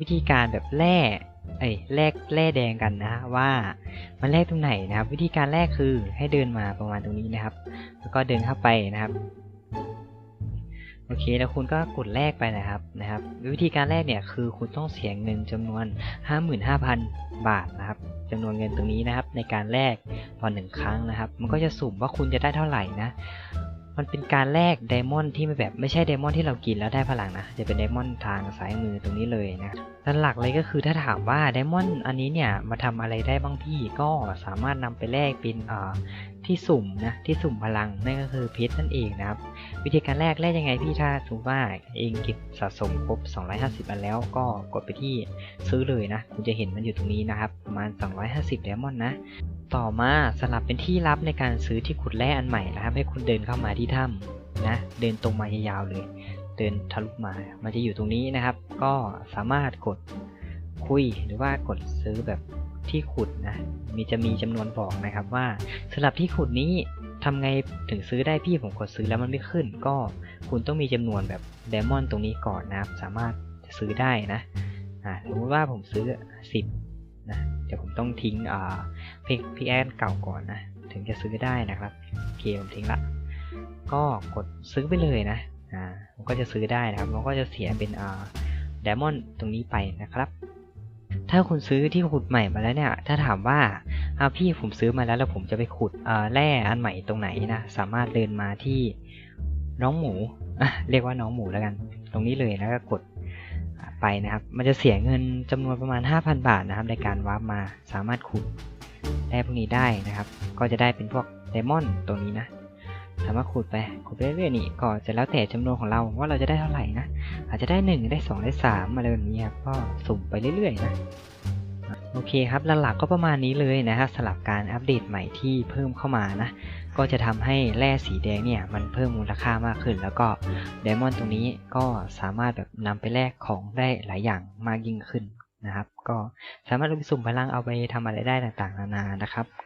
วิธีการแบบแร่เอ้ยแลกแร่แดงกันนะว่ามันแลกตรงไหนนะครับ วิธีการแรกคือให้เดินมาประมาณตรงนี้นะครับ แล้วก็เดินเข้าไปนะครับโอเคแล้วคุณก็กดแลกไปนะครับนะครับ วิธีการแรกเนี่ยคือคุณต้องเสียเงินจำนวน 55,000 บาทนะครับจำนวนเงินตรงนี้นะครับ ในการแลกต่อหนึ่งครั้งนะครับ มันก็จะสุ่มว่าคุณจะได้เท่าไหร่นะ มันเป็นการแลกไดมอนด์ที่ไม่แบบไม่ใช่ไดมอนด์ที่เรากินแล้วได้พลังนะ จะเป็นไดมอนด์ทางซ้ายมือตรงนี้เลยนะด้านหลักเลยก็คือถ้าถามว่าไดมอนด์อันนี้เนี่ยมาทำอะไรได้บ้างพี่ก็สามารถนำไปแลกเป็นอ่าที่สุ่มนะที่สุ่มพลังนั่นก็คือเพชรนั่นเองนะครับ วิธีการแรกแรกยังไงพี่ถ้าสมมติว่าเองเก็บสะสมครบ 250 อันแล้วก็กดไปที่ซื้อเลยนะคุณจะเห็นมันอยู่ตรงนี้นะครับประมาณ 250ไดมอนด์นะ ต่อมาสลับเป็นที่ลับในการซื้อที่ขุดแร่อันใหม่นะครับ ให้คุณเดินเข้ามาที่ถ้ำนะ เดินตรงมายาวๆเลย เดินทะลุมา มันจะอยู่ตรงนี้นะครับ ก็สามารถกดคุยหรือว่ากดซื้อแบบที่ขุดนะ มีจะมีจำนวนบอกนะครับว่าสำหรับที่ขุดนี้ทำไงถึงซื้อได้พี่ผมกดซื้อแล้วมันไม่ขึ้น ก็คุณต้องมีจำนวนแบบเดมอนตรงนี้ก่อนนะครับ สามารถจะซื้อได้นะ อ่าสมมติว่าผมซื้อ 10นะ ดี๋ยวผมต้องทิ้งอ่าพิกพิกแอนเก่าก่อนนะ ถึงจะซื้อได้นะครับโอเคผมทิ้งละ ก็กดซื้อไปเลยนะอ่ามันก็จะซื้อได้นะครับ มันก็จะเสียเป็นอ่าเดมอนตรงนี้ไปนะครับ ถ้าคุณซื้อที่ขุดใหม่มาแล้วเนี่ย ถ้าถามว่าเอาพี่ผมซื้อมาแล้วแล้วผมจะไปขุดเอ่อแร่อันใหม่ตรงไหนนะสามารถเดินมาที่น้องหมูเรียกว่าน้องหมูแล้วกัน ตรงนี้เลยแล้วก็กด ไปนะครับ มันจะเสียเงินจำนวนประมาณ 5,000 บาทนะครับ ในการวาร์ปมาสามารถขุดได้พวกนี้ได้นะครับ ก็จะได้เป็นพวกไดมอนด์ตัวนี้นะ สามารถขุดไปขุดไปเรื่อยๆนี่ก็จะแล้วแต่จำนวนของเราว่าเราจะได้เท่าไหร่นะ อาจจะได้ 1 ได้ 2 ได้3อะไรแบบนี้ครับก็สุ่มไปเรื่อยๆนะ โอเคครับหลักๆก็ประมาณนี้เลยนะครับสำหรับการอัปเดตใหม่ที่เพิ่มเข้ามานะ ก็จะทำให้แร่สีแดงเนี่ยมันเพิ่มมูลค่ามากขึ้น แล้วก็ไดมอนด์ตรงนี้ก็สามารถแบบนำไปแลกของได้หลายอย่างมากยิ่งขึ้นนะครับ ก็สามารถลงสุ่มพลังเอาไปทำอะไรได้ต่างๆนานานะครับ